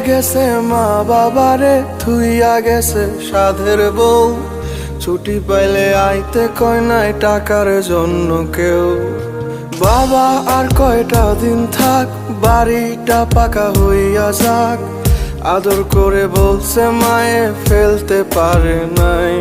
গেছে মা বাবারে, থুইয়া গেছে সাধের বউ। ছুটি পাইলে আইতে কয় নাই টাকার জন্য কেউ। বাবা আর কয়টা দিন থাক, বাড়িটা পাকা হইয়া যাক। আদর করে বলছে মায়ে, ফেলতে পারে নাই।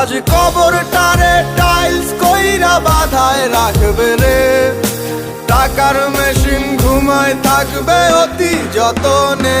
আজ কবরটারে টাইলস কইরা বাধায় রাখবে রে। ঘুমায় থাকবে অতি যতনে।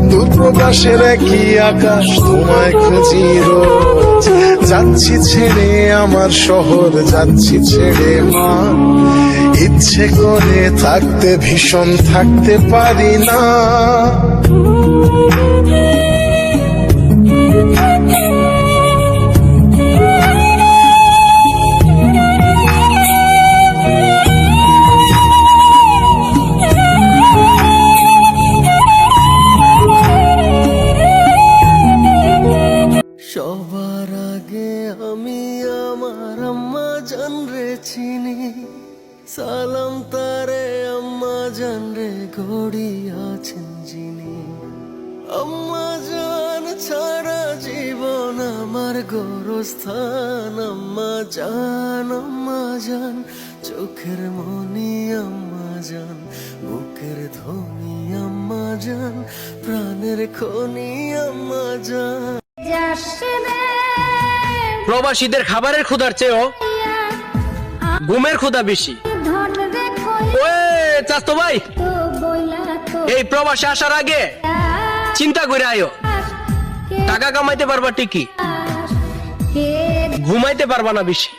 দূরপ্রবাসের কি আকাশ তোমায় খুঁজি রোজ। যাচ্ছি ছেড়ে আমার শহর, যাচ্ছি ছেড়ে মা। ইচ্ছে করে থাকতে, ভীষণ থাকতে পারি না। আমার আম্মা জান রে চিনি। সালাম তারে আম্মা জান রে গড়ি আছেন যিনি। আম্মা জান ছাড়া জীবন আমার গোরস্থান। আম্মা জান আম্মা জান, চোখের মনি আম্মা জান, বুকের ধ্বনি আম্মা জান, প্রাণের খনি আম্মা জান। প্রবাসীদের খাবারের ক্ষুধার চেয়েও ঘুমের ক্ষুধা বেশি। চাস্তো ভাই, এই প্রবাসে আসার আগে চিন্তা করে আয়ো। টাকা কামাইতে পারবা ঠিকই, ঘুমাইতে পারবা না বেশি।